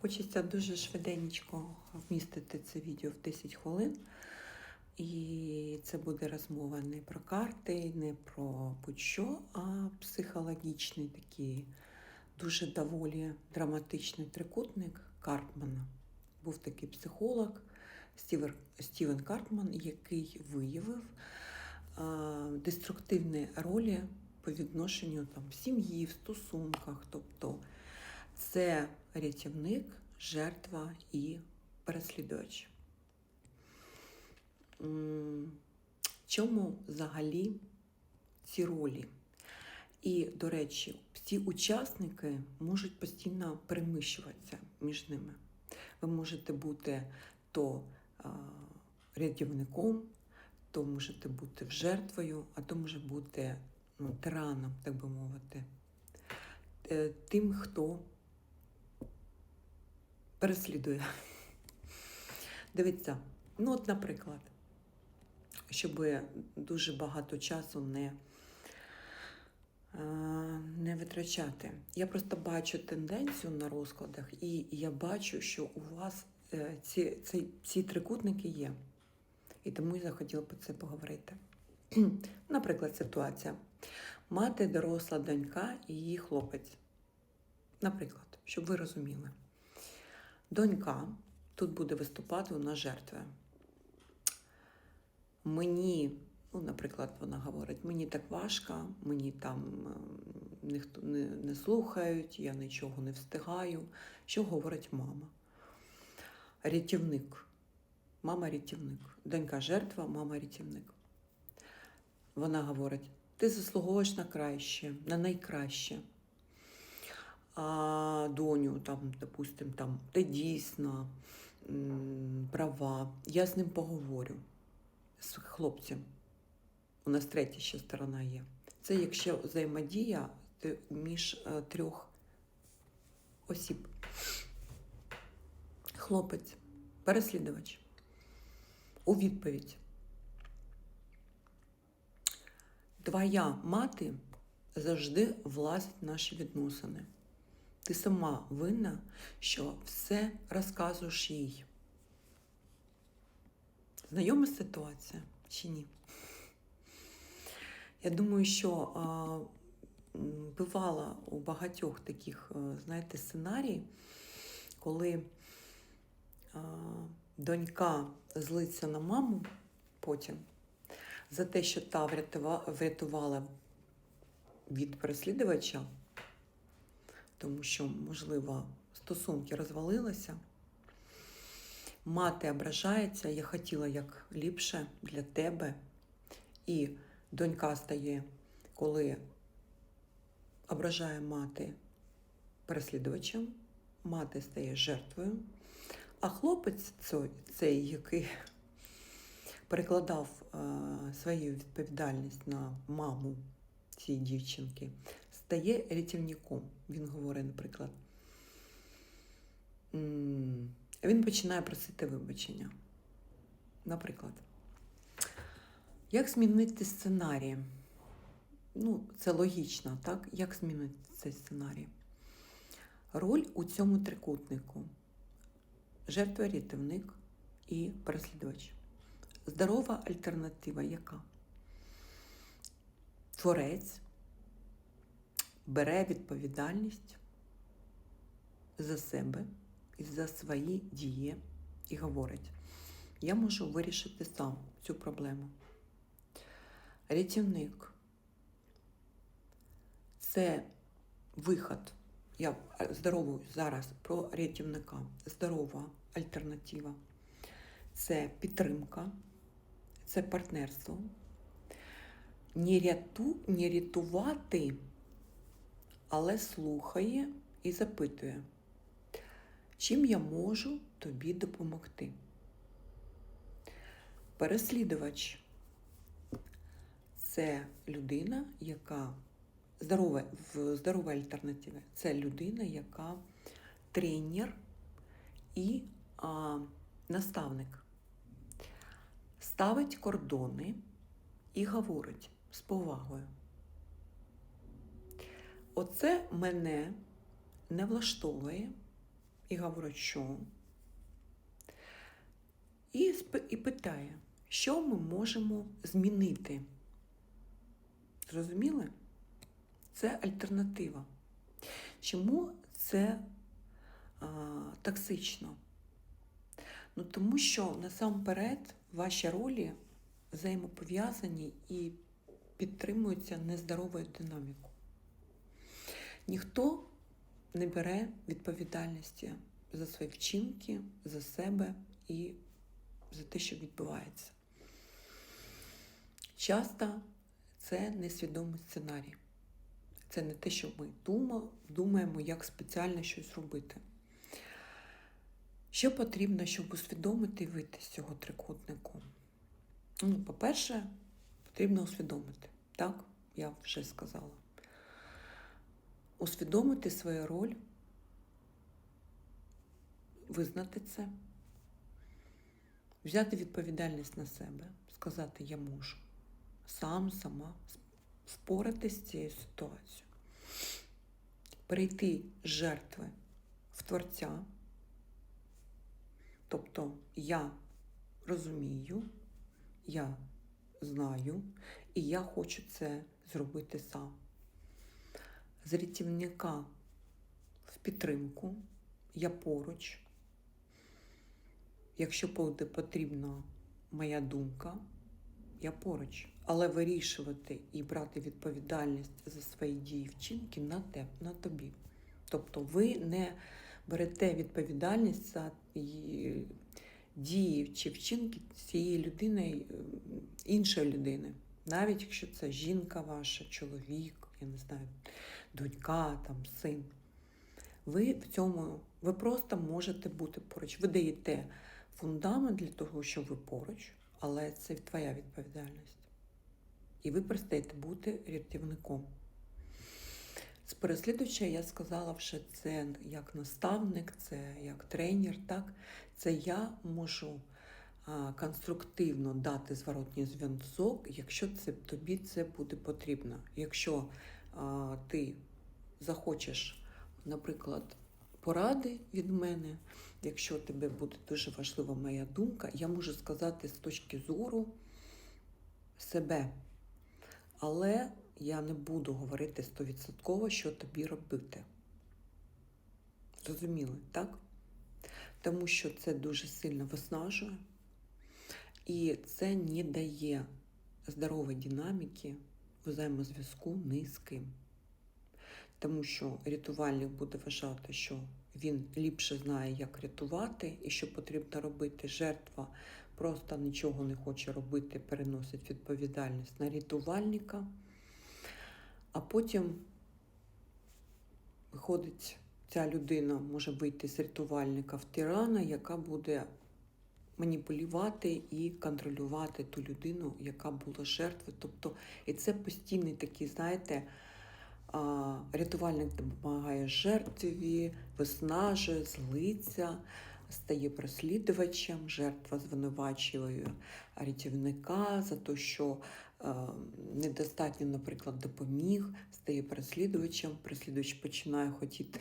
Хочеться дуже швиденько вмістити це відео в 10 хвилин. І це буде розмова не про карти, не про будь-що, а психологічний такий дуже доволі драматичний трикутник Картмана. Був такий психолог Стівер, Стівен Картман, який виявив а, деструктивні ролі по відношенню там, в сім'ї, в стосунках. Тобто це рятівник, жертва і переслідувач. Чому взагалі ці ролі? І, до речі, всі учасники можуть постійно переміщуватися між ними. Ви можете бути то рятівником, то можете бути жертвою, а то може бути ну, тираном, так би мовити, Е, тим, хто переслідує. Дивіться, ну от, наприклад, щоб дуже багато часу не, е, не витрачати. Я просто бачу тенденцію на розкладах, і я бачу, що у вас е, ці, ці, ці трикутники є. І тому я захотіла про це поговорити. Наприклад, ситуація. Мати доросла донька і її хлопець. Наприклад, щоб ви розуміли. Донька тут буде виступати у нас жертвою. Мені, ну, наприклад, вона говорить, мені так важко, мені там ем, ніхто не, не слухають, я нічого не встигаю. Що говорить мама? Рятівник. Мама рятівник. Донька жертва, мама рятівник. Вона говорить: ти заслуговуєш на краще, на найкраще. А доню, там, допустим, там, ти дійсно м, права. Я з ним поговорю, з хлопцем. У нас третя ще сторона є. Це якщо взаємодія між е, трьох осіб. Хлопець, переслідувач. У відповідь. Твоя мати завжди влазить в наші відносини. Ти сама винна, що все розказуєш їй. Знайома ситуація чи ні? Я думаю, що а, бувало у багатьох таких, е, знаєте, сценарій, коли а, донька злиться на маму потім за те, що та врятувала від переслідувача, тому що, можливо, стосунки розвалилися. Мати ображається, я хотіла як ліпше для тебе. І донька стає, коли ображає мати переслідувачем, мати стає жертвою, а хлопець цей, який перекладав е, свою відповідальність на маму цієї дівчинки, стає рятівником. Він говорить, наприклад, він починає просити вибачення. Наприклад, як змінити сценарій? Ну, це логічно, так? Як змінити цей сценарій? Роль у цьому трикутнику: жертва, рятівник і переслідувач. Здорова альтернатива яка? Творець бере відповідальність за себе і за свої дії і говорить: я можу вирішити сам цю проблему. Рятівник це виход. Я здоровую зараз про рятівника. Здорова альтернатива. Це підтримка, це партнерство. Не, ряту, не рятувати, але слухає і запитує, чим я можу тобі допомогти. Переслідувач це людина, яка здорова, в здоровій альтернативі. Це людина, яка тренер і а, наставник. Ставить кордони і говорить з повагою. Оце мене не влаштовує, і говорить, що. І, і питає, що ми можемо змінити. Зрозуміли? Це альтернатива. Чому це а, токсично? Ну, тому що насамперед ваші ролі взаємопов'язані і підтримуються нездоровою динамікою. Ніхто не бере відповідальності за свої вчинки, за себе і за те, що відбувається. Часто це несвідомий сценарій. Це не те, що ми думаємо, як спеціально щось робити. Що потрібно, щоб усвідомити і вийти з цього трикутнику? Ну, по-перше, потрібно усвідомити. Так, я вже сказала. Усвідомити свою роль, визнати це, взяти відповідальність на себе, сказати я можу сам, сама споратись з цією ситуацією, перейти з жертви в творця. Тобто я розумію, я знаю, і я хочу це зробити сам. З рятівника в підтримку, я поруч. Якщо буде потрібна моя думка, я поруч. Але вирішувати і брати відповідальність за свої дії вчинки на те, на тобі. Тобто ви не берете відповідальність за її дії чи вчинки цієї людини, е, іншої людини. Навіть якщо це жінка ваша, чоловік, я не знаю, донька, там, син. Ви в цьому, ви просто можете бути поруч. Ви даєте фундамент для того, щоб ви поруч, але це твоя відповідальність. І ви перестаєте бути рятівником. З переслідувача я сказала вже це як наставник, це як тренер, так? Це я можу конструктивно дати зворотній зв'язок, якщо це, тобі це буде потрібно. Якщо а, ти захочеш, наприклад, поради від мене, якщо тебе буде дуже важлива моя думка, я можу сказати з точки зору себе. Але я не буду говорити стовідсотково, що тобі робити. Зрозуміли, так? Тому що це дуже сильно виснажує, і це не дає здорової динаміки взаємозв'язку ні. Тому що рятувальник буде вважати, що він ліпше знає, як рятувати і що потрібно робити. Жертва просто нічого не хоче робити, переносить відповідальність на рятувальника. А потім виходить, ця людина може вийти з рятувальника в тирана, яка буде маніпулювати і контролювати ту людину, яка була жертвою. Тобто, і це постійний такий, знаєте, рятувальник допомагає жертві, виснажує, злиться, стає переслідувачем, жертва звинувачує рятівника за те, що е, недостатньо, наприклад, допоміг, стає переслідувачем, переслідувач починає хотіти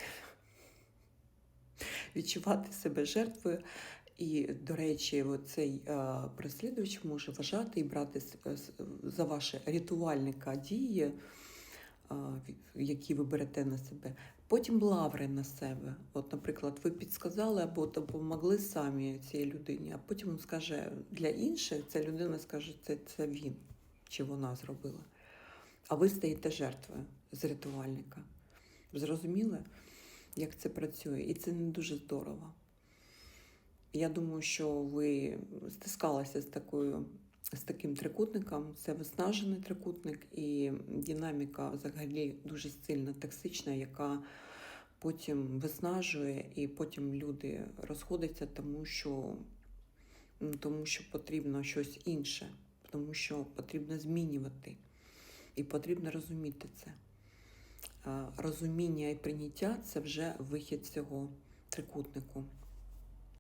відчувати себе жертвою. І, до речі, цей е, переслідувач може вважати і брати с- за ваше рятувальника дії, а, які ви берете на себе. Потім лаври на себе. От, наприклад, ви підсказали або допомогли самі цій людині, а потім він скаже для інших, ця людина скаже, це, це він чи вона зробила. А ви стаєте жертвою з рятувальника. Зрозуміли, як це працює? І це не дуже здорово. Я думаю, що ви стискалися з такою. З таким трикутником це виснажений трикутник, і динаміка взагалі дуже сильно токсична, яка потім виснажує, і потім люди розходяться, тому що, ну, тому що потрібно щось інше, тому що потрібно змінювати. І потрібно розуміти це. А Розуміння і прийняття це вже вихід цього трикутнику.